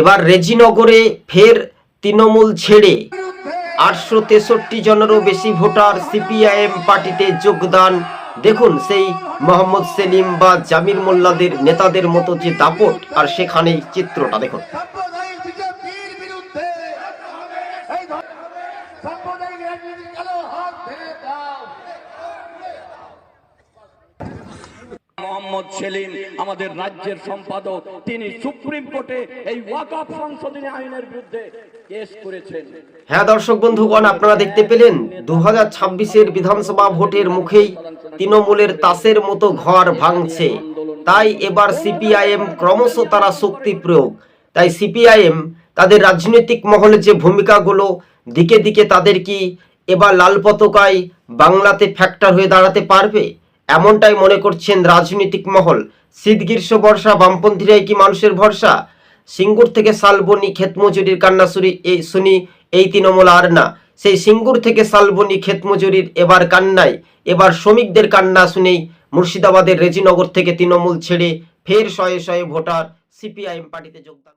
এবার রেজিনগরে ফের তৃণমূল ছেড়ে আটশো তেষট্টি জনেরও বেশি ভোটার সিপিআইএম পার্টিতে যোগদান। দেখুন সেই মোহাম্মদ সেলিম বা জামির মোল্লাদের নেতাদের মতো যে দাপট আর সেখানেই চিত্রটা দেখুন। মোহাম্মদ সেলিম, আমাদের রাজ্যের সম্পাদক, তিনি সুপ্রিম কোর্টে এই ওয়াকফ সংশোধনী আইনের বিরুদ্ধে কেস করেছেন। হ্যাঁ দর্শক বন্ধুগণ, আপনারা দেখতে পেলেন দু হাজার ছাব্বিশের বিধানসভা ভোটের মুখেই তৃণমূলের তাসের মতো ঘর ভাঙছে। তাই এবার সিপিআইএম ক্রমশ তারা শক্তি প্রয়োগ। তাই সিপিআইএম তাদের রাজনৈতিক মহলে যে ভূমিকাগুলো, দিকে দিকে তাদের কি এবার লাল পতাকায় বাংলাতে ফ্যাক্টর হয়ে দাঁড়াতে পারবে? এমনটাই মনে করছেন রাজনৈতিক মহল। শীত, গ্রীষ্ম, বর্ষা, বামপন্থীরাই কি মানুষের ভরসা? সিঙ্গুর থেকে শালবনি, ক্ষেতমজুরির কান্না শুনি এই শুনি, এই তৃণমূল আর না। সেই সিঙ্গুর থেকে শালবনি, ক্ষেতমজুরির এবার কান্নাই। এবার শ্রমিকদের কান্না শুনেই মুর্শিদাবাদের রেজিনগর থেকে তৃণমূল ছেড়ে ফের শয়ে শয়ে ভোটার সিপিআইএম পার্টিতে যোগদান